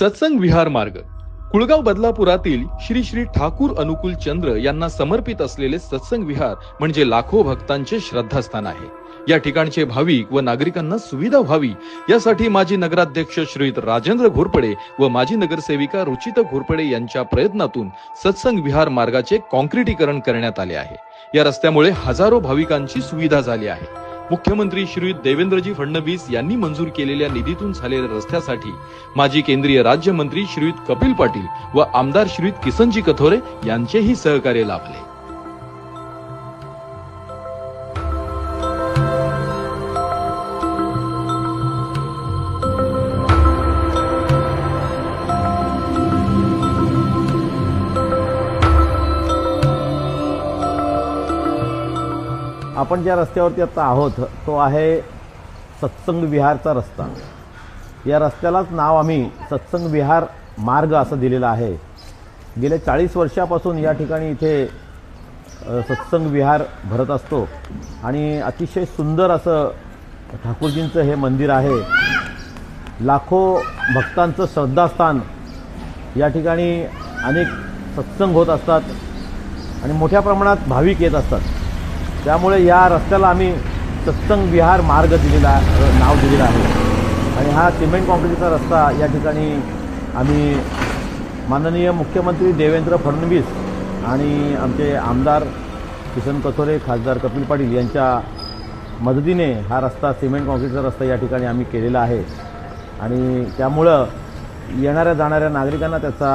सत्संग विहार मार्ग. कुळगाव बदलापुरातील श्री श्री ठाकूर अनुकूल चंद्र यांना समर्पित असलेले सत्संग विहार म्हणजे लाखो भक्तांचे श्रद्धास्थान आहे. या ठिकाणचे भाविक व नागरिकांना सुविधा व्हावी यासाठी माजी नगराध्यक्ष श्री राजेंद्र घोरपडे व माजी नगरसेविका रुचिता घोरपडे यांच्या प्रयत्नातून सत्संग विहार मार्गाचे कॉन्क्रिटीकरण करण्यात आले आहे. या रस्त्यामुळे हजारो भाविकांची सुविधा झाली आहे. मुख्यमंत्री श्री देवेंद्रजी फडणवीस यांनी मंजूर केलेल्या निधीतून झालेल्या रस्त्यासाठी माजी केंद्रीय राज्यमंत्री श्रीयुत कपिल पाटील व आमदार श्रीयुत किसनजी कथोरे यांचेही सहकार्य लाभले. आपण ज्या रस्त्यावरती आता आहोत तो आहे सत्संग विहारचा रस्ता. या रस्त्यालाच नाव आम्ही सत्संग विहार मार्ग असं दिलेलं आहे. गेल्या चाळीस वर्षापासून या ठिकाणी इथे सत्संग विहार भरत असतो. आणि अतिशय सुंदर असं ठाकूरजींचं हे मंदिर आहे. लाखो भक्तांचं श्रद्धास्थान या ठिकाणी अनेक सत्संग होत असतात आणि मोठ्या प्रमाणात भाविक येत असतात. त्यामुळे या रस्त्याला आम्ही सत्संग विहार मार्ग दिलेला नाव दिलेलं आहे. आणि हा सिमेंट कॉम्प्लेक्सचा रस्ता या ठिकाणी आम्ही माननीय मुख्यमंत्री देवेंद्र फडणवीस आणि आमचे आमदार किसन कथोरे खासदार कपिल पाटील यांच्या मदतीने हा रस्ता सिमेंट कॉन्क्रीटचा रस्ता या ठिकाणी आम्ही केलेला आहे. आणि त्यामुळं येणाऱ्या जाणाऱ्या नागरिकांना त्याचा